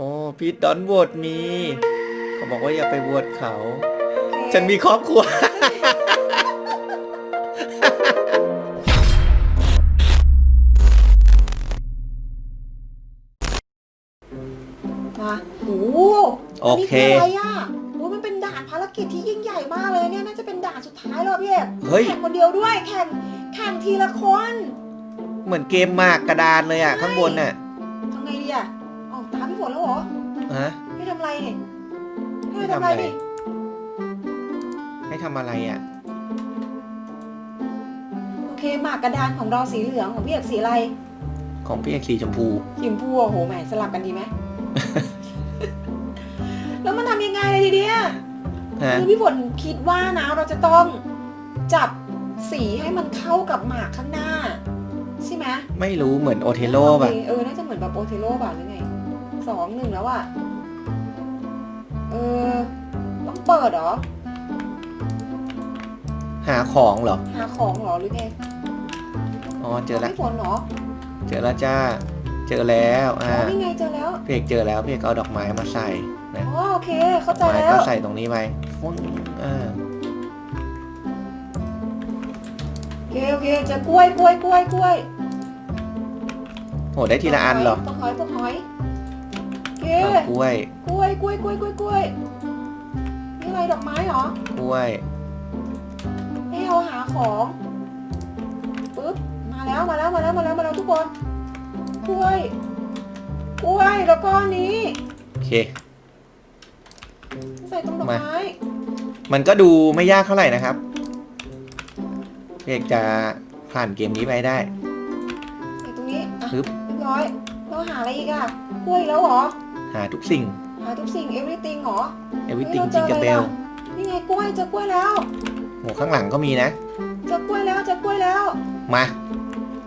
โอ้พี่ดอนโหวตมี เขาบอกว่าอย่าไปโหวตเขา ฉันมีครอบครัว มาโอ้โหโอเค นนี้คืออะไรอะโอ้มันเป็นด่านภารกิจที่ยิ่งใหญ่มากเลยเนี่ย น่าจะเป็นด่านสุดท้ายแล้วอะพี่เอกเฮ้ย แข่งคนเดียวด้วย แข่ง แข่งทีละคน เหมือนเกมหมากกระดานเลยอะ ข้างบนน่ะ อตามพี่ฝนแล้วเหรอฮะให้ทำอะไรเนี่ยให้ให้ทำทำอะอะไรไรดิให้ทำอะไรอะ โอเคหมากกระดานของเราสีเหลืองของพี่เอกสีอะไร ของพี่เอกสีชมพูสีชมพูอะโหแหมสลับกันดีไหม แล้วมันทำยังไงเลยทีเดียฮะคือพี่ฝนคิดว่านะเราจะต้องจับสีให้มันเข้ากับหมากข้างหน้า ใช่ไหมไม่รู้เหมือนโอเทโร่ป่ะเออน่าจะเหมือนแบบโอเทโร่ป่ะหรือไง สองหนึ่งแล้วอะเออ ต้องเปิดเหรอ หาของเหรอ หาของเหรอหรือไงอ๋อเจอแล้ว พี่ฝนเหรอเจอแล้วจ้า เจอแล้วอ๋อ่าอนี่ไงเจอแล้วพี่เอกเจอแล้วพี่เอกเอาดอกไม้มาใส่นะอ๋อโอเค เข้าดใจอกไม้แล้วก็ใส่ตรงนี้ไปฟุ้งอ่าโอเคโอเคเจอกล้วยกล้วยกล้วยกล้วยโหได้ทีละอันเหรอ ต้นหอยต้นหอยโอ เคเอากล้วย กล้วยกล้วยกล้วยกล้วยกล้วยนี่อะไรดอกไม้เหรอกล้วย ให้เราหาของปึ๊บมาแล้วมาแล้วมาแล้วมาแล้วมาแล้วทุกคนกล้วย กล้วยแล้วก็อันนี้ โอเค ใส่ตรงดอกไม้มันก็ดูไม่ยากเท่าไหร่นะครับพี่เอกจะผ่านเกมนี้ไปได้ ใส่ตรงนี้อะปึ๊บเรียบร้อยเราหาอะไรอีกอะกล้วยแล้วเหรอ หาทุกสิ่ง หาทุกสิ่ง everything เหรอ everything ฮ้ยจิงกับเบลนี่ไงกล้วยเจอกล้วยแล้วโหข้างหลังก็มีนะ เจอกล้วยแล้วเจอกล้วยแล้ว มา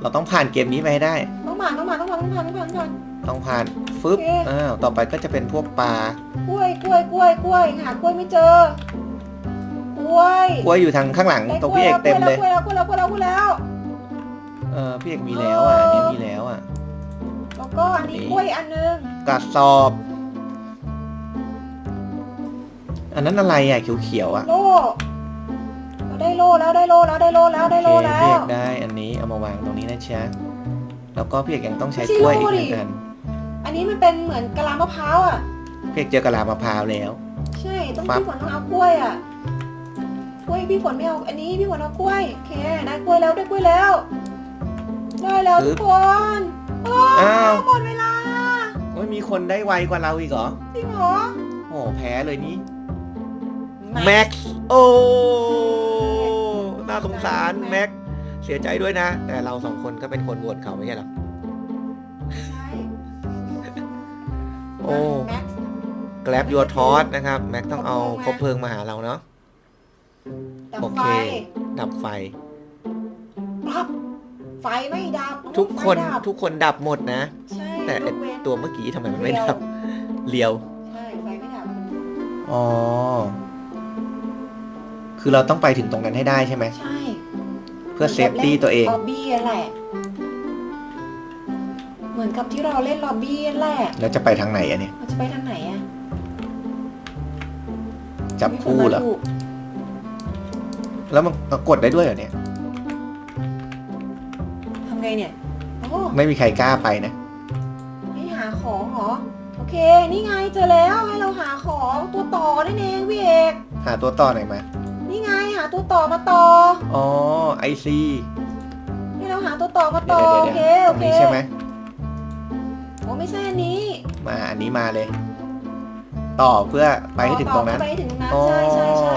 เราต้องผ่านเกมนี้ไปให้ได้ ต้องผ่านต้องผ่านต้องผ่านต้องผ่านต้องผ่านต้องผ่านต้องผ่านฟึบโอเคอ้าวต่อไปก็จะเป็นพวกปลากล้วยกล้วยกล้วยกล้วยหากล้วยไม่เจอกล้วยกล้วยอยู่ทางข้างหลังได้ตรงพี่เอกเต็มเลยกล้วยแล้วกล้วยแล้วกล้วยแล้วกล้วยแล้วเออพี่เอกมีแล้วอะอันนี้มีแล้วอะแล้วก็อันนี้กล้วยอันนึง กระสอบ อันนั้นอะไรอะเขียวๆอะโล่เราได้โล่แล้วได้โล่แล้วได้โล่แล้วได้โล่โอเคแล้พี่เอว กได้อันนี้เอามาวางตรงนี้นะจ๊ะแล้วก็พี่เอกยังต้องใช้ไม่ใช่กล้วยอีกโล่หดินึ่งอันอันนี้มันเป็นเหมือนกะลามะพร้าวอะ พี่เอกเจอกะลามะพร้าวแล้ว ใช่ต้องฟับพี่ฝนต้องเอากล้วยอะกล้วยพี่ฝนไม่เอาอันนี้พี่ฝนเอากล้วยโอเคได้กล้วยแล้วได้กล้วยแล้วได้แล้วทุกคนโอ้อ้าว หมดเวลาโอ้ ยมีคนได้ไวกว่าเราอีกเหรอ จริงเหรอโอ้แพ้เลยนี่มาแม็กซ์โอ้น่าสงสารแม็กซ์เสียใจด้วยนะ แต่เราสองคนก็เป็นคนโหวตเขาไม่ใช่เหรอ ใช่โอ้ แม็กซ์ แกลบยัวทอสนะครับ แม็กซ์ต้องเอาคบเพลิงมาหาเราเนาะ ดับโอไฟเค ดับไฟดับไฟไม่ดับทุกคนไฟดับทุกคนดับหมดนะ ใช่ แต่ไอ้ยกเว้นตัวเมื่อกี้ทำไมมันไม่เรียวดับเลียว ใช่ไฟไม่ดับอ๋อ คือเราต้องไปถึงตรงนั้นให้ได้ใช่ไหม ใช่เพื่อเซฟตี้ตัวเอง ล็อบบี้นั่นแหละ เหมือนกับที่เราเล่นล็อบบี้นั่นแหละแล้วจะไปทางไหนอะเนี่ยเราจะไปทางไหนอะจับคู่เหรอ มีนมาดูแล้วมันกดได้ด้วยเหรอเนี่ย ทำไงเนี่ยโอ้ไม่มีใครกล้าไปนะ เค นี่ไงเจอแล้วให้เราหาของตัวต่อนั่นเองพี่เอกหาตัวต่อไหนอยมานี่ไงหาตัวต่อมาต่ออ๋อไอซีให้เราหาตัวต่อมาเดี๋ยต่วอเดี๋ยวโอเดี๋ยวตรงเคโอเคนี้ใช่ไหมโอ้ไม่ใช่อันนี้ มาอันนี้มาเลย ต่อเพื่อไปให้ถึงตรงนั้นต่อไปให้ถึงตรงนั้นอ๋อใช่ใช่ใช่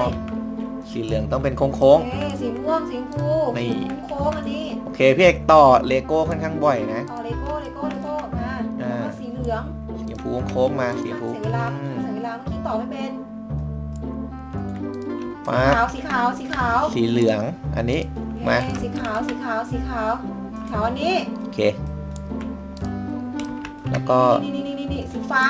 สีเหลืองต้องเป็นโค้งโอเคสีม่วงสีชมพูนี่โค้งอันนี้ๆโอเคพี่เอกต่อเลโก้ค่อนข้างบ่อยนะต่อเลโก้เลโก้เลโก้มาอ่าแล้วก็สีเหลือง สีชมพูโค้งๆมาสีชมพูเสียเวลาอืมเสียเวลาเมื่อกี้ต่อไม่เป็นฟ้าขาวสีขาวสีขาวสีเหลืองอันนี้มา เย้สีขาวสีขาวสีขาวขาวอันนี้โอเค แล้วก็นี่นี่นี่นี่นี่สีฟ้า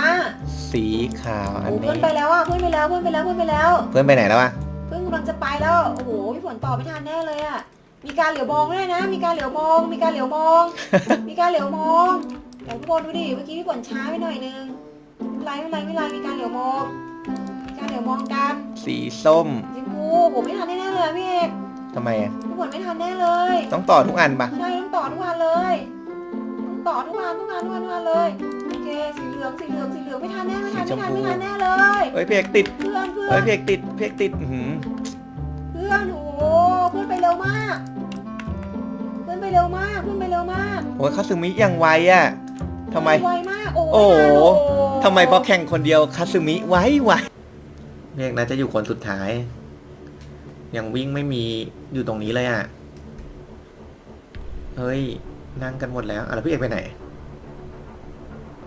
สีขาวอันโอ้นี้ เพื่อนไปแล้วอะเพื่อนไปแล้วเพื่อนไปแล้วเพื่อนไปแล้ว เพื่อนไปไหนแล้ววะเพื่อนกำลังจะไปแล้ว โอ้โหพี่ฝนต่อไม่ทันแน่เลยอะ มีการเหลียวมองด้วยนะ มีการเหลียวมอง มีการเหลียวมอง มีการเหลียวมอง แต่ทุกคนดูดิ เมื่อกี้พี่ฝนช้าไปหน่อยนึงไรไม่เป็นไรไม่เป็นไรมีการเหลียวมองมีการเหลียวมองกันสีส้มจิมพูผมไม่ทันแน่ๆเลยอะพี่เอกทำไมอะทุกคนไม่ทันแน่เลยต้องต่อทุกอันปะใช่ต้องต่อทุกวันเลยต้องต่อทุกวันทุกวันทุกวันทุกวันเลยโอเคสีเหลืองสีเหลืองสีเหลืองไม่ทันแน่ไม่ทันไม่ทันไม่ทันแน่เลยเฮ้ยเพกติดเพื่อนเพื่อเฮ้ยนเพกติดเพกติดอื้อหือเพื่อนโอ้โหเพื่อนไปเร็วมาก เพื่อนไปเร็วมากเพื่อนไปเร็วมาก โอ้ยคาซึมิยังไวอะ ทำไม ไวมากโอ้โอ้โหไม่ทันโอ้ทำไมพอแข่งคนเดียวคาซึมิไว้ไวเพกน่าจะอยู่คนสุดท้าย ยังวิ่งไม่มีอยู่ตรงนี้เลยอะ เฮ้ย นั่งกันหมดแล้วอะแล้วพี่เอกไปไหน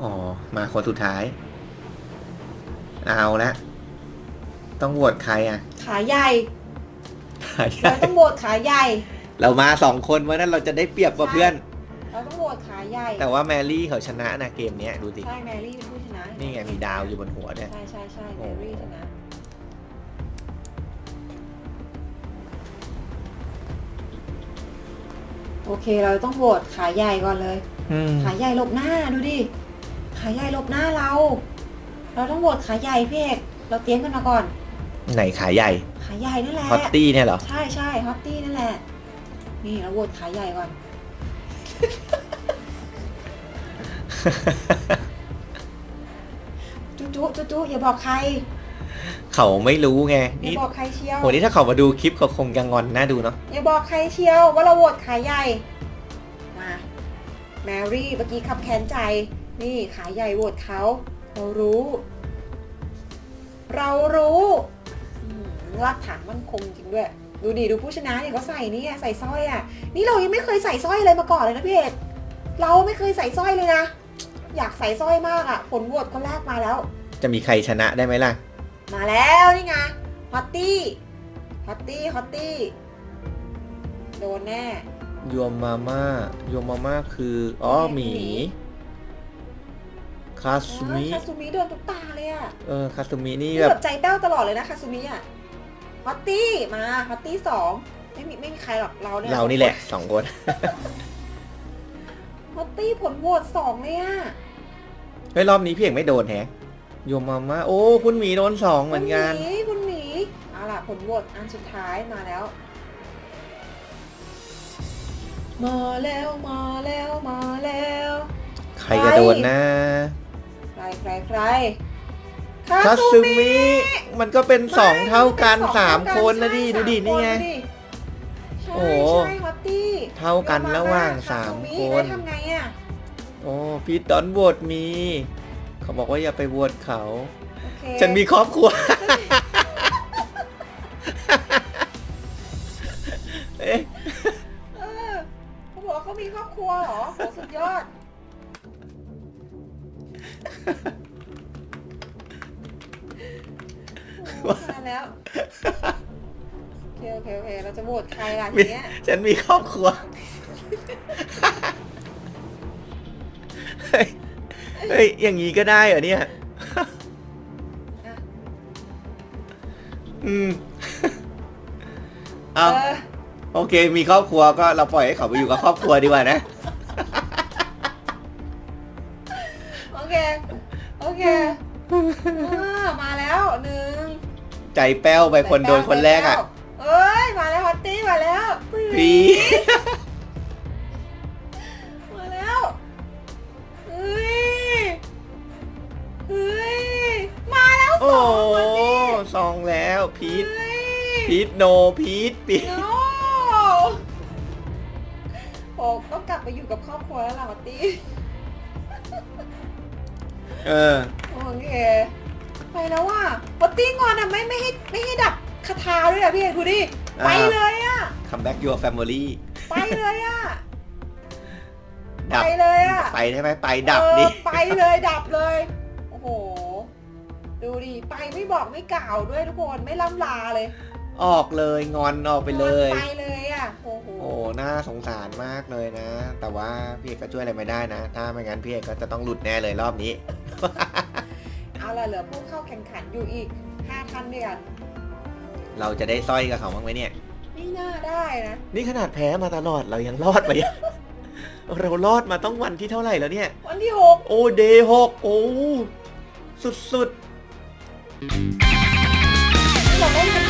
อ๋อ มาคนสุดท้าย เอาละต้องโหวตใครอะขาใหญ่ใครเราต้องโหวตขาใหญ่ เรามาสองคนเพราะฉะนั้นเราจะได้เปรียบกว่าเพื่อน เราต้องโหวตขาใหญ่แต่ว่าแมรี่เขาชนะนะเกมเนี้ยดูสิใช่แมรี่เป็นผู้ชนะนี่ไงมีดาวอยู่บนหัวเนี่ยใช่ใช่ใช่แมรี่ชนะโอเคเราต้องโหวตขาใหญ่ก่อนเลยอืมขาใหญ่หลบหน้าดูดิขาใหญ่หลบหน้าเรา เราต้องโหวตขาใหญ่พี่เอกเราเตรียมกันมาก่อน ไหนขาใหญ่ ขาใหญ่นั่นแหละฮอตตี้เนี่ยเหรอใช่ใช่ฮอตตี้นั่นแหละนี่เราโหวตขาใหญ่ก่อน จุ๊จุ๊จุ๊จุ๊อย่าบอกใคร เขาไม่รู้ไงอย่านี่บอกใครเชียวโหนี่ถ้าเขามาดูคลิปเขาคงจะงอนน่าดูเนาะอย่าบอกใครเชียว ว่าเราโหวตขาใหญ่ มา แมรี่เมื่อกี้ขับแค้นใจ นี่ขาใหญ่โหวตเขาเรารู้ เรารู้อืมรากฐานมั่นคงจริงด้วย ดูดิดูผู้ชนะเนี่ยเขาใส่นี่อะใส่สร้อยอะ นี่เรายังไม่เคยใส่สร้อยอะไรมาก่อนเลยนะพี่เอกเราไม่เคยใส่สร้อยเลยนะ อยากใส่สร้อยมากอะ ผลโหวตคนแรกมาแล้ว จะมีใครชนะได้ไหมล่ะ มาแล้วนี่ไงฮอตตี้ฮอตตี้ฮอตตี้โดนแน่โยมมาม่าโยมมาม่าคืออ๋อหมีคาซุมิคาซูมิโดนทุกตาเลยอะเออคาซุมินี่นี่แบแบบบใจแป้วตลอดเลยนะคาซูมิอะ ฮอตตี้มาฮอตตี้สองไม่มีไม่มีใครหรอกเราเนี่ยเรานี่แหละสองคน ฮอตตี้ผลโหวตสองเลยอะเฮ้ยรอบนี้พี่เอกไม่โดนแฮะโยมมาม่าโอ้ คุณหมีโดนสองเหมือนกัน คุณหมีคุณหมีเอาล่ะผลโหวตอันสุดท้ายมาแล้ว มาแล้วมาแล้วมาแล้วใครจะโดนนะ ใครใครใครคาซึมิ มันก็เป็นสองไม่เท่ากันป็สามเท่คนนะใช่ดิดูดิสามนี่ไงคใช่โอ้โหใช่ฮอตตี้เท่ากันระหว่างคสามซูคน แล้วทำไงอะโอ้พี่ดอนโหวตมี เขาบอกว่าอย่าไปโหวตเขา โอเคฉันมีครอบครัว เอ๊ะเออเขาบอกว่าเขามีครอบครัวเหรอโหสุดยอด แล้วโอเคโอเคโอเคเราจะโหวตใครล่ะทีมีเนี้ยฉันมีครอบครัวเฮ้ยเฮ้ย อย่างนี้ก็ได้เหรอเนี่ย อะอืม เอเอา อโอเค มีครอบครัวก็เราปล่อยให้เขาไปอยู่กับครอบครัวดีกว่านะ โอเคโอเคอ่ามาแล้วหนึ่ง ใจแป้วไปคนโดนคนแรกอะเอ้ยมาแล้วฮอตตี้มาแล้วปีมาแล้วเฮ้ยเฮ้ยมาแล้วสโอ้องฮอตตี้ซองแล้วพีทเฮ้ยพีทโนพีทปีโนโอ้ต้องกลับไปอยู่กับครอบครัวแล้วล่ะฮอตตี้เออโอเค ไปแล้วว่ะฮอตตี้งอนอะไม่ไม่ให้ไม่ให้ดับคาถาด้วยอะพี่เอกดูดิอ่าไปเลยอะ come back your family ไปเลยอะดับไปเลยอะไปใช่ไหมไปดับดิเออไปเลยดับเลย โอ้โห ดูดิไปไม่บอกไม่กล่าวด้วยทุกคนไม่ล่ำลาเลย ออกเลยงอนออกไปเลยไปเลยอะโอ้โหโอ้น่าสงสารมากเลยนะ แต่ว่าพี่เอกก็ช่วยอะไรไม่ได้นะ ถ้าไม่งั้นพี่เอกก็จะต้องหลุดแน่เลยรอบนี้เอา ล่ะเหลือผู้เข้าแข่งขันอยู่อีกห้าท่านด้วยกันเราจะได้สร้อยกับเขาบ้างไหมเนี่ย ไม่น่าได้นะ นี่ขนาดแพ้มาตลอดเรายังรอดไปเรารอดมาต้องวันที่เท่าไหร่แล้วเนี่ย วันที่หกโอ้เดย์หกโอ้สุดๆ